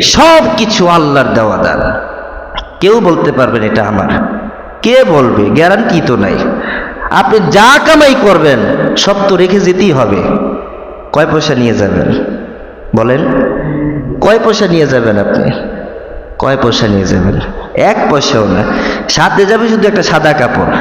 সব কিছু আল্লাহর দেওয়া দান। কেউ বলতে পারবেন এটা আমার। কে বলবে? গ্যারান্টি তো নাই। আপনি যা কামাই করবেন, সব তো রেখে যেতেই হবে। কয় পয়সা নিয়ে যাবেন? বলেন। কয় পয়সা নিয়ে যাবেন আপনি? কয় পয়সা নিয়ে যাবেন? এক পয়সাও না। সাথে যাবে শুধু একটা সাদা কাপড়।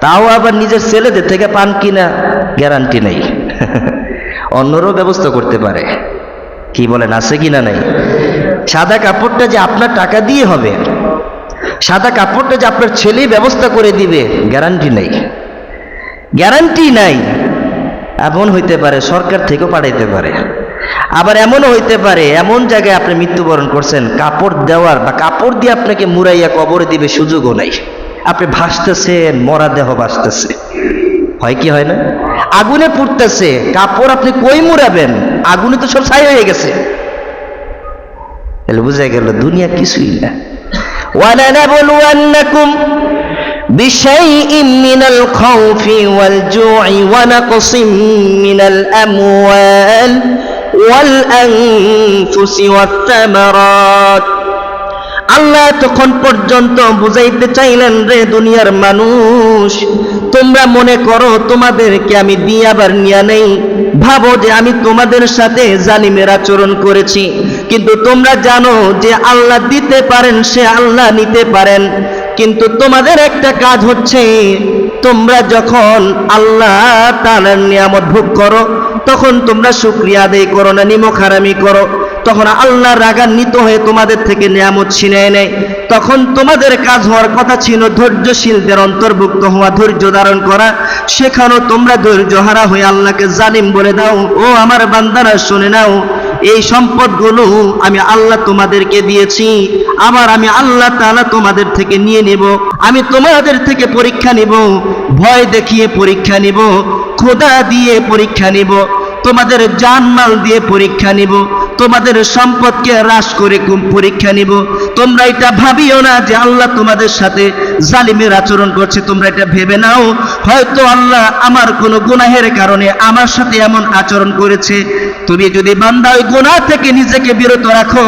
তাও আবার নিজের ছেলেদের থেকে পান কিনা গ্যারান্টি নেই। অন্যরও ব্যবস্থা করতে পারে। কি বলেন, আছে কিনা নাই? সাদা কাপড়টা যে আপনার টাকা দিয়ে হবে, সাদা কাপড়টা যে আপনার ছেলে ব্যবস্থা করে দিবে গ্যারান্টি নাই। গ্যারান্টি নাই। এমন হইতে পারে, সরকার থেকেও পাঠাইতে পারে। আবার এমনও হইতে পারে, এমন জায়গায় আপনি মৃত্যুবরণ করছেন, কাপড় দেওয়ার বা কাপড় দিয়ে আপনাকে মুরাইয়া কবরে দিবে সুযোগও নাই। আপনি ভাসতেছেন, মরা দেহ ভাসতেছে। হয় কি হয় না? আগুনে পুড়তেছে, কাপড় আপনি কই মুড়াবেন? আগুনে তো সব ছাই হয়ে গেছে। তাহলে বুঝা গেল দুনিয়া কিছুই না ولنبلونكم بشيء من الخوف والجوع ونقص من الأموال والأنفس والثمرات আল্লাহ তখন পর্যন্ত বুঝাইতে চাইলেন রে দুনিয়ার মানুষ তোমরা মনে করো তোমাদেরকে আমি দিয়ে আবার নিয়া নেই ভাবো যে আমি তোমাদের সাথে জালিমের আচরণ করেছি কিন্তু তোমরা জানো যে আল্লাহ দিতে পারেন, সে আল্লাহ নিতে পারেন। কিন্তু তোমাদের একটা কাজ হচ্ছে, তোমরা যখন আল্লাহ তালার নিয়ামত ভোগ করো, তখন তোমরা শুক্রিয়া আদায় করো না নিমক হারামি করো। তখন আল্লাহ রাগান্বিত হয়ে তোমাদের থেকে নিয়ামত ছিনিয়ে নেয়। তখন তোমাদের কাজ হওয়ার কথা ছিল ধৈর্যশীলদের অন্তর্ভুক্ত হওয়া, ধৈর্য ধারণ করা। সেখানেও তোমরা ধৈর্য হারা হয়ে আল্লাহকে জালিম বলে দাও। ও আমার বান্দারা, শুনে নাও। এই সম্পদগুলো আমি আল্লাহ তোমাদেরকে দিয়েছি। আবার আমি আল্লাহ তালা তোমাদের থেকে নিয়ে নেব। আমি তোমাদের থেকে পরীক্ষা নিব। ভয় দেখিয়ে পরীক্ষা নিব। খোদা দিয়ে পরীক্ষা নিব। তোমাদের জানমাল দিয়ে পরীক্ষা নিব। তোমাদের সম্পদকে হ্রাস করে পরীক্ষা নিব। তোমরা এটা ভাবিও না যে আল্লাহ তোমাদের সাথে জালিমের আচরণ করছে। তোমরা এটা ভেবে নাও। হয়তো আল্লাহ আমার কোনো গুনাহের কারণে আমার সাথে এমন আচরণ করেছে তুমি যদি বান্দা ওই গুনাহ থেকে নিজেকে বিরত রাখো,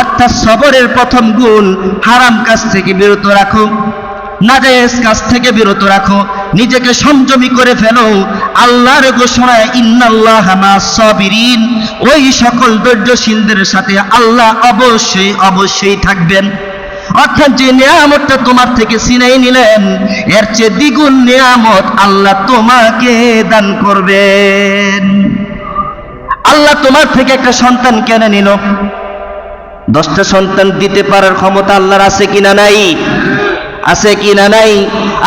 অর্থাৎ সবরের প্রথম গুণ, হারাম কাজ থেকে বিরত রাখো, নাজায়েজ কাজ থেকে বিরত রাখো, নিজেকে সংযমী করে ফেলো, আল্লাহর ঘোষণায় ইন্নাল্লাহ সাবিরিন, ওই সকল ধৈর্যশীলদের সাথে আল্লাহ অবশ্যই অবশ্যই থাকবেন। অর্থাৎ যে নিয়ামতটা তোমার থেকে ছিনাই নিলেন, এর চেয়ে দ্বিগুণ নিয়ামত আল্লাহ তোমাকে দান করবেন। আল্লাহ তোমার থেকে একটা সন্তান কেন নিল। দশটা সন্তান দিতে পারার ক্ষমতা আল্লাহর আছে কিনা নাই? আছে কি না নাই?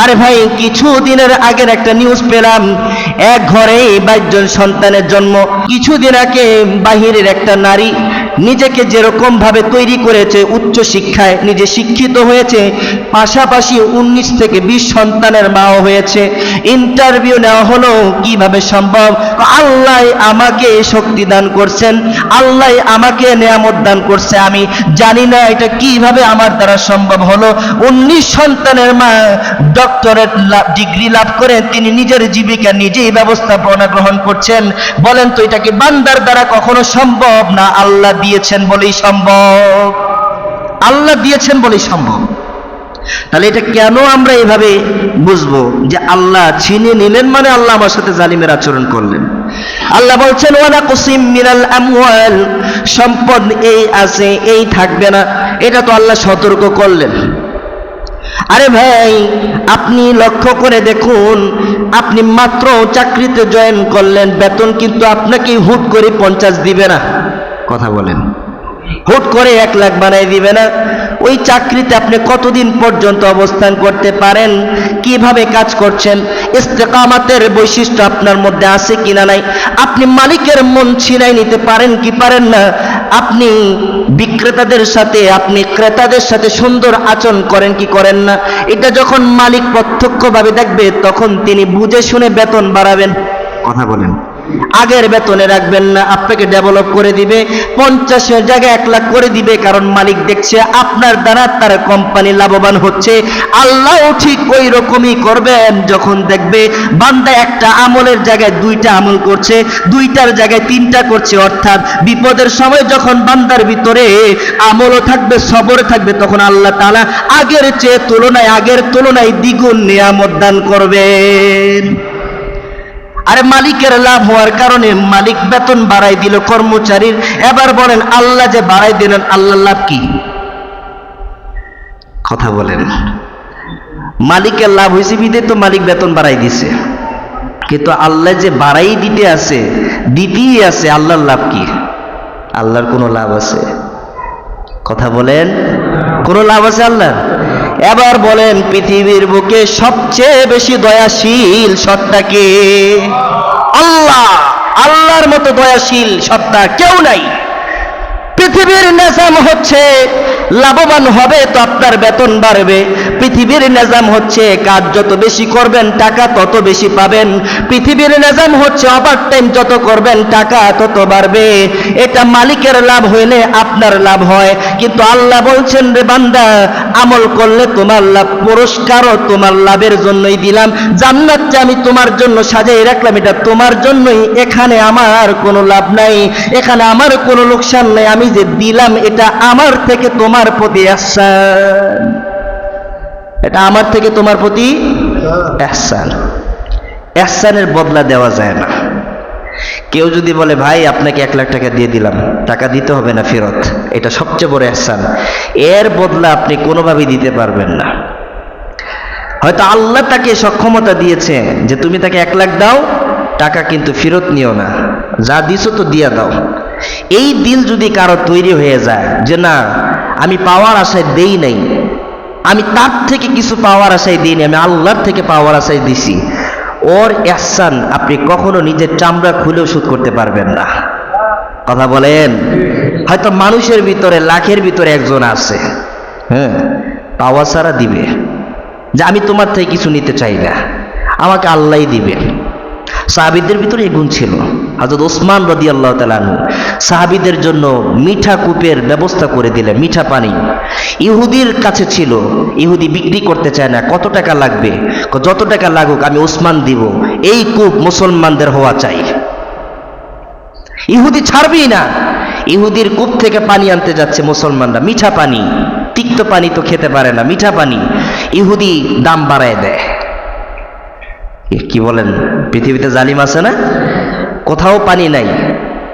আরে ভাই কিছু দিনের আগের একটা নিউজ পেলাম। এক ঘরে বাইশজন সন্তানের জন্ম। কিছুদিন আগে বাহিরের একটা নারী নিজেকে যেরকম ভাবে তৈরি করেছে উচ্চ শিক্ষায় নিজে শিক্ষিত হয়েছে, পাশাপাশি উনিশ থেকে বিশ সন্তানের মাও হয়েছে। ইন্টারভিউ নেওয়া হলো, কীভাবে সম্ভব? আল্লাহ আমাকে শক্তি দান করছেন, আল্লাহ আমাকে নিয়ামত দান করছে। আমি জানি না এটা কীভাবে আমার দ্বারা সম্ভব হলো। উনিশ সন্তানের মা ডক্টরেট ডিগ্রি লাভ করে তিনি নিজের জীবিকা নিজেই ব্যবস্থাপনা গ্রহণ করছেন। বলেন তো এটাকে বান্দার দ্বারা কখনো সম্ভব না? আল্লাহ দিয়েছেন বলেই সম্ভব। আল্লাহ দিয়েছেন বলেই সম্ভব। তাহলে এটা কেন আমরা এইভাবে বুঝব যে আল্লাহ ছিনে নিলেন মানে আল্লাহ আমার সাথে জালিমের আচরণ করলেন? আল্লাহ বলছেন, ওয়ালা কুসিম মিনাল আমওয়াল। সম্পদ এই আছে, এই থাকবে না। এটা তো আল্লাহ সতর্ক করলেন। আরে ভাই, আপনি লক্ষ্য করে দেখুন, আপনি মাত্র চাকরিতে জয়েন করলেন, বেতন কিন্তু আপনাকে হুট করে পঞ্চাশ দিবে না। কথা বলেন। হুট করে এক লাখ বানাই দিবে না। ওই চাকরিতে আপনি কতদিন পর্যন্ত অবস্থান করতে পারেন? কীভাবে কাজ করছেন? ইস্তেকামাতের বৈশিষ্ট্য আপনার মধ্যে আছে কিনা নাই? আপনি মালিকের মন ছিনাই নিতে পারেন কি পারেন না? আপনি বিক্রেতাদের সাথে আপনি ক্রেতাদের সাথে সুন্দর আচরণ করেন কি করেন না? এটা যখন মালিক প্রত্যক্ষভাবে দেখবে তখন তিনি বুঝে শুনে বেতন বাড়াবেন। কথা বলেন। আগের বেতনে রাখবেন না, আপনাকে ডেভেলপ করে দিবে, পঞ্চাশের জায়গায় এক লাখ করে দিবে, কারণ মালিক দেখছে আপনার দ্বারা তার কোম্পানি লাভবান হচ্ছে। আল্লাহও ঠিক ওই রকমই করবেন, যখন দেখবে বান্দা একটা আমলের জায়গায় দুইটা আমল করছে, দুইটার জায়গায় তিনটা করছে, অর্থাৎ বিপদের সময় যখন বান্দার ভিতরে আমলও থাকবে সবর থাকবে, তখন আল্লাহ তালা আগের চেয়ে তুলনায়, আগের তুলনায় দ্বিগুণ নিয়ামত দান করবেন। আরে মালিকের লাভ হওয়ার কারণে মালিক বেতন বাড়াই দিল কর্মচারীর। এবার বলেন, আল্লাহ যে বাড়াই দিলেন আল্লাহ লাভ কি? কথা বলেন। মালিকের লাভ হয়েছে বিদে তো মালিক বেতন বাড়াই দিছে। কিন্তু আল্লাহ যে বাড়াই দিতে আছে, দিতেই আছে, আল্লাহর লাভ কি? আল্লাহর কোনো লাভ আছে। কথা বলেন। কোনো লাভ আছে আল্লাহর? এবার বলেন, পৃথিবীর বুকে সবচেয়ে বেশি দয়াশীল সত্তা কে? আল্লাহ! আল্লাহর মতো দয়াশীল সত্তা কেউ নাই। পৃথিবীর নিজাম হচ্ছে, লাভবান হবে তো আপনার বেতন বাড়বে। পৃথিবীর নিজাম হচ্ছে, কাজ যত বেশি করবেন, টাকা তত বেশি পাবেন। পৃথিবীর নিজাম হচ্ছে ওভার টাইম যত করবেন, টাকা তত বাড়বে। এটা মালিকের লাভ হইলে আপনার লাভ হয়। কিন্তু আল্লাহ বলছেন, রে বান্দা, আমল করলে তোমার লাভ, পুরস্কারও তোমার লাভের জন্যই দিলাম। জান্নাতটা আমি তোমার জন্য সাজাই রাখলাম, এটা তোমার জন্যই। এখানে আমার কোনো লাভ নাই, এখানে আমার কোনো লোকসান নাই, আমি যে দিলাম, এটা আমার থেকে তোমার প্রতি আহসান। এটা আমার থেকে তোমার প্রতি এহসান এহসানের বদলা দেওয়া যায় না। কেউ যদি বলে, ভাই, আপনাকে এক লাখ টাকা দিয়ে দিলাম, টাকা দিতে হবে না ফেরত। এটা সবচেয়ে বড় এহসান এর বদলা আপনি কোনোভাবেই দিতে পারবেন না। হয়তো আল্লাহ তাকে সক্ষমতা দিয়েছে যে, তুমি তাকে এক লাখ দাও, টাকা কিন্তু ফেরত নিও না। যা দিছো তো দিয়া দাও। এই দিল যদি কারও তৈরি হয়ে যায় যে না, আমি পাওয়ার আশায় দেই নাই, আমি তার থেকে কিছু পাওয়ার আশায় দিইনি আমি আল্লাহর থেকে পাওয়ার আশায় দিছি, ওর এহসান আপনি কখনো নিজের চামড়া খুলেও শোধ করতে পারবেন না। কথা বলেন? হয়তো মানুষের ভিতরে, লাখের ভিতরে একজন আছে হ্যাঁ পাওয়া ছাড়া দিবে, যে আমি তোমার থেকে কিছু নিতে চাই না, আমাকে আল্লাহই দিবে। সাহাবিদের ভিতরে এই গুণ ছিল। হজরত ওসমান রদি আল্লাহ তালানু সাহাবিদের জন্য মিঠা কূপের ব্যবস্থা করে দিলেন, মিঠা পানি। ইহুদির কাছে ছিল, ইহুদি বিক্রি করতে চায় না, কত টাকা লাগবে? যত টাকা লাগুক আমি ওসমান দিব, এই কূপ মুসলমানদের হওয়া চাই। ইহুদি ছাড়বেই না। ইহুদির কূপ থেকে পানি আনতে যাচ্ছে মুসলমানরা, মিঠা পানি। তিক্ত পানি তো খেতে পারে না, মিঠা পানি। ইহুদি দাম বাড়ায় দেয়। কি বলেন, পৃথিবীতে জালিম আছে না? কোথাও পানি নাই।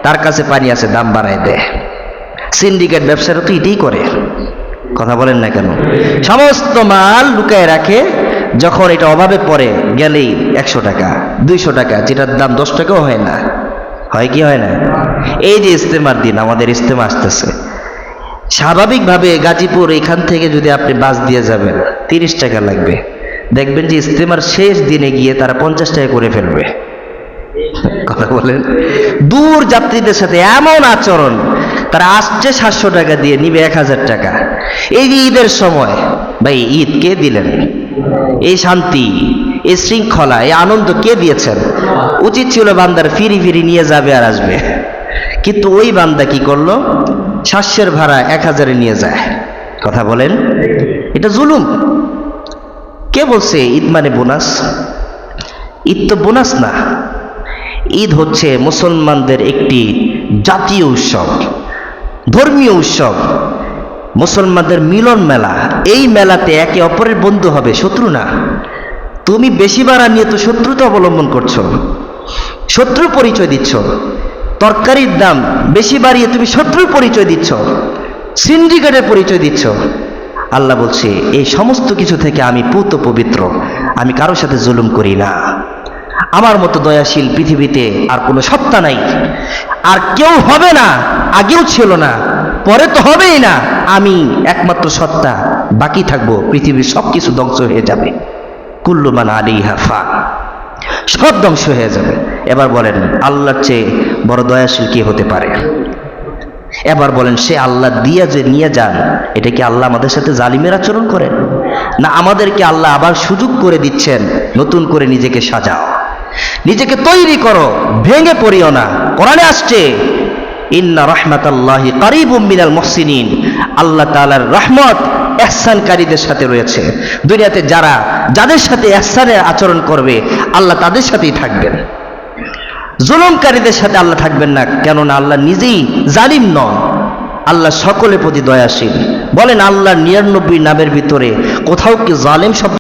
তার কাছে পানি আছে, দাম বাড়ায় দেয় সিন্ডিকেট ব্যবসাটা তো এটাই করে। কথা বলেন না কেন? সমস্ত মাল লুকায় রাখে, যখন এটা অভাবে পড়ে, গেলেই একশো টাকা, দুইশো টাকা, যেটার দাম দশ টাকাও হয় না। হয় কি হয় না? এই যে ইস্তেমার দিন, আমাদের ইস্তেমা আসতেছে। স্বাভাবিকভাবে গাজীপুর এখান থেকে যদি আপনি বাস দিয়ে যাবেন, তিরিশ টাকা লাগবে। দেখবেন যে ইস্তেমার শেষ দিনে গিয়ে তারা পঞ্চাশ টাকা করে ফেলবে। কথা বলেন। দূর যাত্রীদের সাথে এমন আচরণ, তারা আসছে সাতশো টাকা দিয়ে, নিবে এক হাজার টাকা। এই যে ঈদের সময়, ভাই, ঈদ কে দিলেন? এই শান্তি, এই শৃঙ্খলা, এই আনন্দ কে দিয়েছেন? উচিত ছিল বান্দার ফিরি ফিরি নিয়ে যাবে আর আসবে। কিন্তু ওই বান্দা কি করল? সাতশের ভাড়া এক হাজারে নিয়ে যায়। কথা বলেন। এটা জুলুম। কে বলছে ঈদ মানে বোনাস? ঈদ তো বোনাস না। ঈদ হচ্ছে মুসলমানদের একটি জাতীয় উৎসব, ধর্মীয় উৎসব, মুসলমানদের মিলন মেলা। এই মেলাতে একে অপরের বন্ধু হবে, শত্রু না। তুমি বেশি বাড়া নিয়ে তো শত্রুতা অবলম্বন করছ শত্রু পরিচয় দিচ্ছ। তরকারির দাম বেশি বাড়িয়ে তুমি শত্রুর পরিচয় দিচ্ছ, সিন্ডিকেটের পরিচয় দিচ্ছ। আল্লাহ বলছে, এই সমস্ত কিছু থেকে আমি পুত পবিত্র, আমি কারোর সাথে জুলুম করি না। আমার মতো দয়াশীল পৃথিবীতে আর কোনো সত্তা নাই। আর কেউ হবে না, আগেও ছিল না, পরে তো হবেই না। আমি একমাত্র সত্তা, বাকি থাকব, পৃথিবীর সব কিছু ধ্বংস হয়ে যাবে। কুল্লুমান আলী হাফা সব ধ্বংস হয়ে যাবে। এবার বলেন, আল্লাহর চেয়ে বড় দয়াশীল কি হতে পারে? এবার বলেন, সে আল্লাহ দিয়া যে নিয়ে যান, এটা কি আল্লাহ আমাদের সাথে জালিমের আচরণ করেন? না আমাদেরকে আল্লাহ আবার সুযোগ করে দিচ্ছেন, নতুন করে নিজেকে সাজাও? নিজেকে তৈরি করো, ভেঙে পড়িও না। কোরআনে আসছে, ইন্না রহমাতাল্লাহি কারিবুম মিনাল মুহসিনিন। আল্লাহ তাআলার রহমত এহসানকারীদের সাথে রয়েছে। দুনিয়াতে যারা, যাদের সাথে এহসানের আচরণ করবে, আল্লাহ তাদের সাথেই থাকবেন। জুলুমকারীদের সাথে আল্লাহ থাকবেন না, কেননা আল্লাহ নিজেই জালিম নন। আল্লাহ সকলের প্রতি দয়াশীল। বলেন আল্লাহ নিরানব্বই নামের ভিতরে কোথাও কি জালেম শব্দ